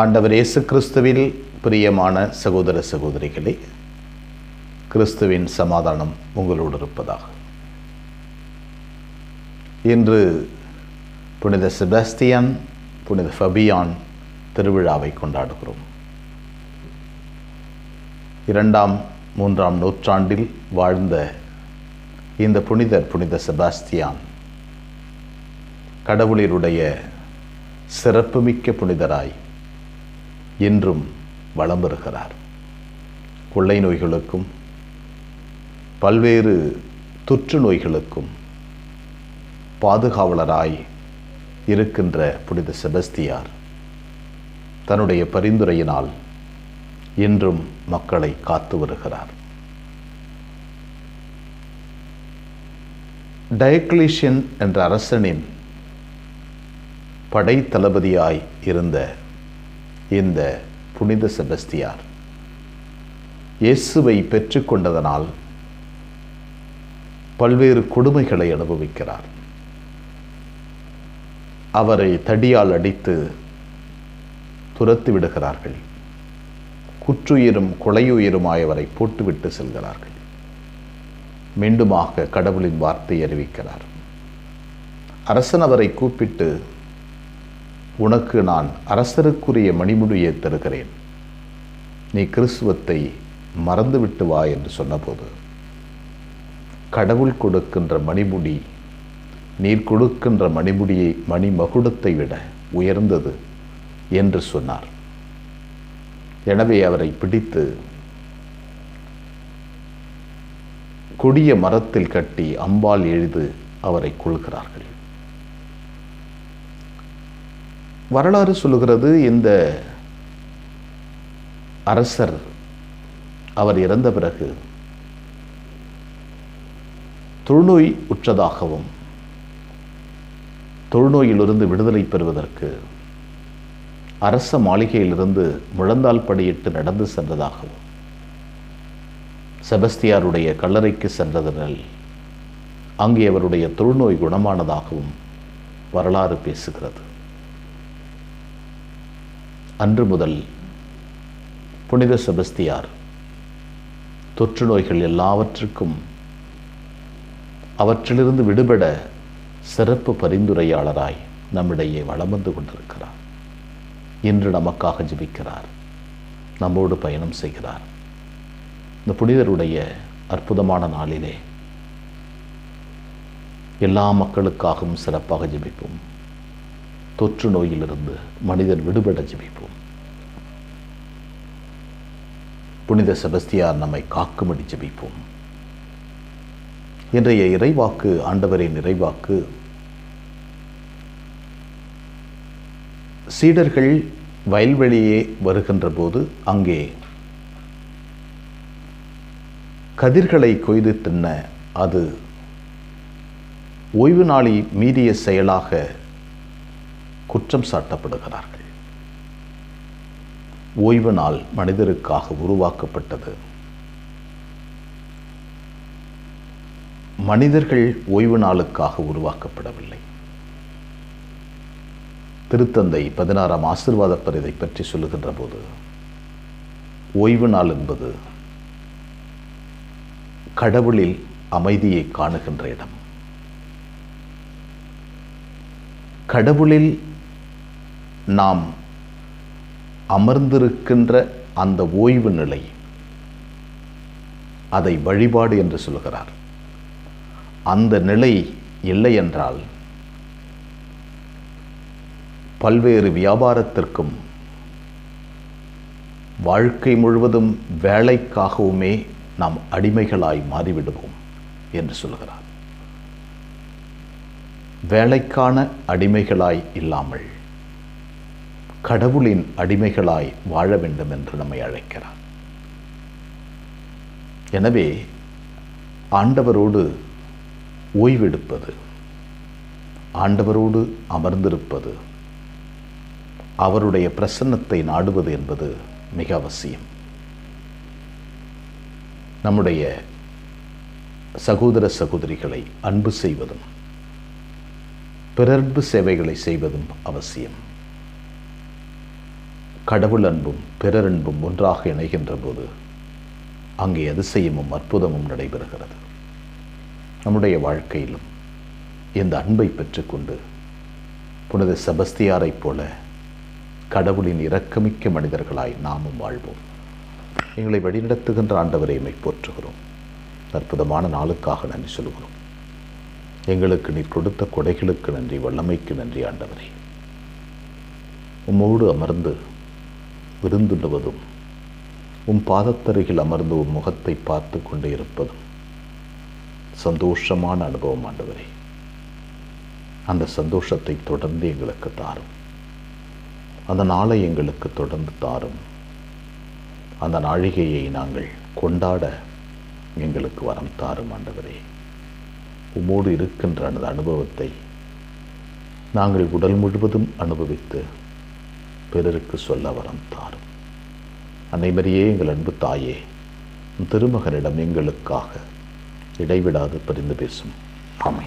ஆண்டவர் இயேசு கிறிஸ்துவில் பிரியமான சகோதர சகோதரிகளே கிறிஸ்துவின் சமாதானம் உங்களோடு இருப்பதாக. இன்று புனித செபாஸ்தியான் புனித ஃபபியான் திருவிழாவை கொண்டாடுகிறோம். இரண்டாம் மூன்றாம் நூற்றாண்டில் வாழ்ந்த இந்த புனிதர் புனித செபாஸ்தியான் கடவுளினுடைய சிறப்புமிக்க புனிதராய் இன்றும் வளம் வருகிறார் கொள்ளை நோய்களுக்கும் பல்வேறு தொற்று நோய்களுக்கும் பாதுகாவலராய் இருக்கின்ற புனித செபஸ்தியார் தன்னுடைய பரிந்துரையினால் இன்றும் மக்களை காத்து வருகிறார். டயக்லீஷியன் என்ற அரசனின் படைத்தளபதியாய் இருந்த இந்த புனித செபஸ்தியார். இயேசுவை பெற்றுக்கொண்டதனால் பல்வேறு கொடுமைகளை அனுபவிக்கிறார். அவரை தடியால் அடித்து துரத்து விடுகிறார்கள். குற்றுயிரும் கொலையுயிருமாய் அவரை போட்டுவிட்டு செல்கிறார்கள். மீண்டுமாக கடவுளின் வார்த்தை அறிவிக்கிறார். அரசன் அவரை கூப்பிட்டு உனக்கு நான் அரசருக்குரிய மணிமுடியை தருகிறேன். நீ கிறிஸ்துவத்தை மறந்துவிட்டு வா என்று சொன்னபோது கடவுள் கொடுக்கின்ற மணிமுடி நீர் கொடுக்கின்ற மணிமுடியை மணிமகுடத்தை விட உயர்ந்தது என்று சொன்னார். எனவே அவரை பிடித்து கொடிய மரத்தில் கட்டி அம்பால் எழுது அவரை கொள்கிறார்கள் வரலாறு சொல்லுகிறது இந்த அரசர் அவர் இறந்த பிறகு தொழுநோய் உற்றதாகவும் தொழுநோயிலிருந்து விடுதலை பெறுவதற்கு அரச மாளிகையிலிருந்து முழந்தால் படியிட்டு நடந்து சென்றதாகவும் செபஸ்தியாருடைய கல்லறைக்கு சென்றதனால் அங்கே அவருடைய தொழுநோய் குணமானதாகவும் வரலாறு பேசுகிறது. அன்று முதல் புனித செபஸ்தியார் தொற்று நோய்கள் எல்லாவற்றுக்கும் அவற்றிலிருந்து விடுபட சிறப்பு பரிந்துரையாளராய் நம்மிடையே வளம் வந்து கொண்டிருக்கிறார். இன்று நமக்காக ஜபிக்கிறார். நம்மோடு பயணம் செய்கிறார். இந்த புனிதருடைய அற்புதமான நாளிலே எல்லா மக்களுக்காகவும் சிறப்பாக ஜெபிப்போம். தொற்று நோயிலிருந்து மனிதன் விடுபட ஜெபிப்போம். புனித செபஸ்தியார் நம்மை காக்கும்படி ஜெபிப்போம். இன்றைய இறைவாக்கு ஆண்டவரின் இறைவாக்கு சீடர்கள் வயல்வெளியே வருகின்ற போது அங்கே கதிர்களை கொய்து தின்ன அது ஓய்வு நாளி மீறிய செயலாக குற்றம் சாட்டப்படுகிறார்கள். ஓய்வு நாள் மனிதருக்காக உருவாக்கப்பட்டது. மனிதர்கள் ஓய்வு நாளுக்காக உருவாக்கப்படவில்லை. திருத்தந்தை பதினாறாம் ஆசிர்வாத பரிதை பற்றி சொல்லுகின்ற போது ஓய்வு நாள் என்பது கடவுளில் அமைதியை காணுகின்ற இடம். கடவுளில் நாம் அமர்ந்திருக்கின்ற அந்த ஓய்வு நிலை அதை வழிபாடு என்று சொல்கிறார். அந்த நிலை இல்லை என்றால் பல்வேறு வியாபாரத்திற்கும் வாழ்க்கை முழுவதும் வேலைக்காகவுமே நாம் அடிமைகளாய் மாறிவிடுவோம் என்று சொல்கிறார். வேலைக்கான அடிமைகளாய் இல்லாமல் கடவுளின் அடிமைகளாய் வாழ வேண்டும் என்று நம்மை அழைக்கிறார். எனவே ஆண்டவரோடு ஓய்வெடுப்பது ஆண்டவரோடு அமர்ந்திருப்பது அவருடைய பிரசன்னத்தை நாடுவது என்பது மிக அவசியம். நம்முடைய சகோதர சகோதரிகளை அன்பு செய்வதும் பிறர்பு சேவைகளை செய்வதும் அவசியம். கடவுள் அன்பும் பிறரன்பும் ஒன்றாக இணைகின்ற போது அங்கே அதிசயமும் அற்புதமும் நடைபெறுகிறது. நம்முடைய வாழ்க்கையிலும் இந்த அன்பை பெற்றுக்கொண்டு புனித செபஸ்தியாரைப் போல கடவுளின் இரக்கமிக்க மனிதர்களாய் நாமும் வாழ்வோம். எங்களை வழிநடத்துகின்ற ஆண்டவரை எம்மை போற்றுகிறோம். அற்புதமான நாளுக்காக நன்றி சொல்கிறோம் எங்களுக்கு நீர் கொடுத்த கொடைகளுக்கு நன்றி வல்லமைக்கு நன்றி ஆண்டவரே. உம்மோடு அமர்ந்து விருந்துடுவதும் உம் பாதத்தருகில் அமர்ந்து உம் முகத்தை பார்த்து கொண்டே இருப்பதும் சந்தோஷமான அனுபவம் ஆண்டவரே. அந்த சந்தோஷத்தை தொடர்ந்து எங்களுக்கு தாரும். அந்த நாளை எங்களுக்கு தொடர்ந்து தாரும். அந்த நாழிகையை நாங்கள் கொண்டாட எங்களுக்கு வரம் தாரும் ஆண்டவரே. உம்மோடு இருக்கின்ற அந்த அனுபவத்தை நாங்கள் உடல் முழுவதும் அனுபவித்து பிறருக்கு சொல்ல வரம் தாரும் அனைவரையே எங்கள் அன்பு தாயே திருமகனிடம் எங்களுக்காக இடைவிடாது பரிந்து பேசும். ஆமை